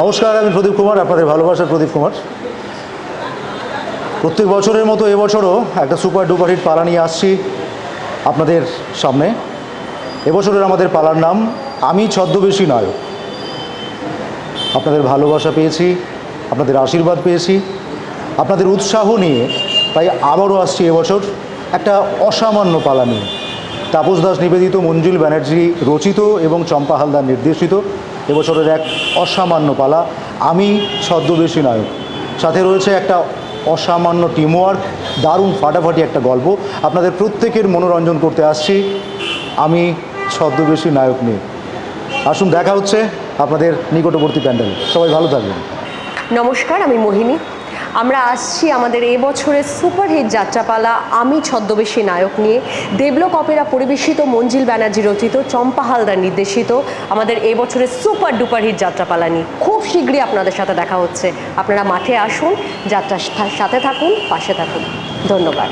নমস্কার, আমি প্রদীপ কুমার, আপনাদের ভালোবাসার প্রদীপ কুমার। প্রত্যেক বছরের মতো এবছরও একটা সুপার ডুপার হিট পালা নিয়ে আসছি আপনাদের সামনে। এবছরের আমাদের পালার নাম, আমি ছদ্মবেশী নায়ক আপনাদের ভালোবাসা পেয়েছি, আপনাদের আশীর্বাদ পেয়েছি, আপনাদের উৎসাহ নিয়ে তাই আবারও আসছি এবছর একটা অসামান্য পালা নিয়ে। তাপস দাস নিবেদিত, মঞ্জুল ব্যানার্জি রচিত এবং চম্পা হালদার নির্দেশিত। এবছরের এক অসামান্য পালা। আমি ছদ্মবেশী নায়ক। সাথে রয়েছে একটা অসামান্য টিমওয়ার্ক দারুণ ফাটাফাটি একটা গল্প। আপনাদের প্রত্যেকের মনোরঞ্জন করতে আসছি। আমি ছদ্মবেশী নায়ক নিয়ে। আসুন, দেখা হচ্ছে আপনাদের নিকটবর্তী প্যান্ডেল। সবাই ভালো থাকবেন। নমস্কার, আমি মোহিনী। আমরা আসছি আমাদের এবছরের সুপারহিট যাত্রাপালা আমি ছদ্মবেশী নায়ক নিয়ে। দেবলোক অপেরা পরিবেশিত মঞ্জিল ব্যানার্জি রচিত, চম্পা হালদার নির্দেশিত আমাদের এবছরের সুপার ডুপার হিট যাত্রাপালা নিয়ে। খুব শীঘ্রই আপনাদের সাথে দেখা হচ্ছে। আপনারা মাঠে আসুন, যাত্রার সাথে থাকুন, পাশে থাকুন। ধন্যবাদ।